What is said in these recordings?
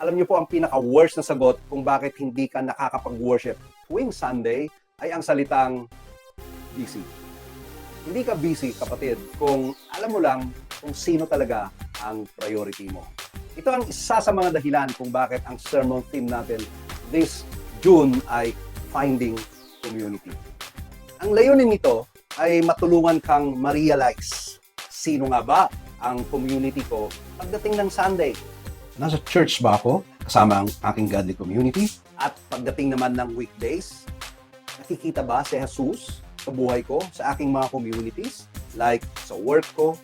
Alam niyo po ang pinaka-worst na sagot kung bakit hindi ka nakakapag-worship tuwing Sunday ay ang salitang busy. Hindi ka busy, kapatid, kung alam mo lang kung sino talaga ang priority mo. Ito ang isa sa mga dahilan kung bakit ang sermon theme natin this June ay Finding Community. Ang layunin nito ay matulungan kang ma-realize sino nga ba ang community ko pagdating ng Sunday. Nasa church ba ako kasama ang aking godly community? At pagdating naman ng weekdays, nakikita ba si Jesus sa buhay ko, sa aking mga communities? Like sa work ko,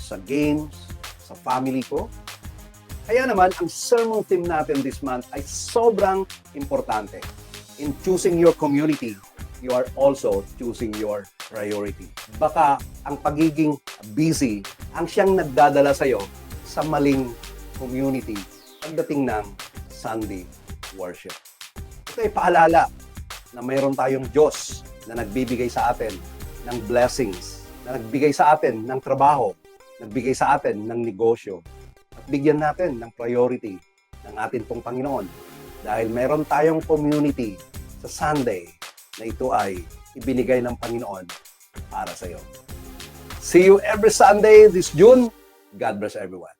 sa games, sa family ko? Kaya naman, ang sermon theme natin this month ay sobrang importante. In choosing your community, you are also choosing your priority. Baka ang pagiging busy ang siyang nagdadala sa'yo sa maling community pagdating ng Sunday worship. Ito ay paalala na mayroon tayong Diyos na nagbibigay sa atin ng blessings, na nagbigay sa atin ng trabaho, nagbigay sa atin ng negosyo, at bigyan natin ng priority ng atin pong Panginoon. Dahil meron tayong community sa Sunday na ito ay ibinigay ng Panginoon para sa iyo. See you every Sunday this June. God bless everyone.